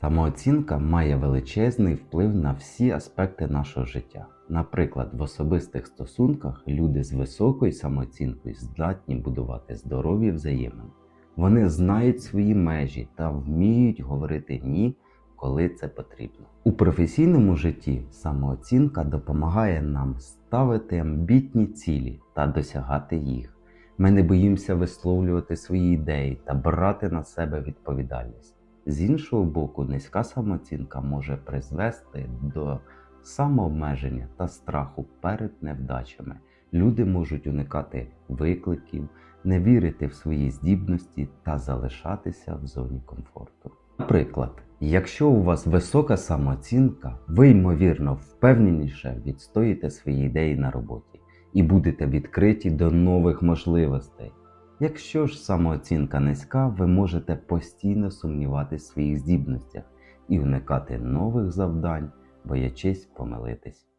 Самооцінка має величезний вплив на всі аспекти нашого життя. Наприклад, в особистих стосунках люди з високою самооцінкою здатні будувати здорові взаємини. Вони знають свої межі та вміють говорити ні, коли це потрібно. У професійному житті самооцінка допомагає нам ставити амбітні цілі та досягати їх. Ми не боїмося висловлювати свої ідеї та брати на себе відповідальність. З іншого боку, низька самооцінка може призвести до самообмеження та страху перед невдачами. Люди можуть уникати викликів, не вірити в свої здібності та залишатися в зоні комфорту. Наприклад, якщо у вас висока самооцінка, ви ймовірно впевненіше відстоїте свої ідеї на роботі і будете відкриті до нових можливостей. Якщо ж самооцінка низька, ви можете постійно сумніватися в своїх здібностях і уникати нових завдань, боячись помилитись.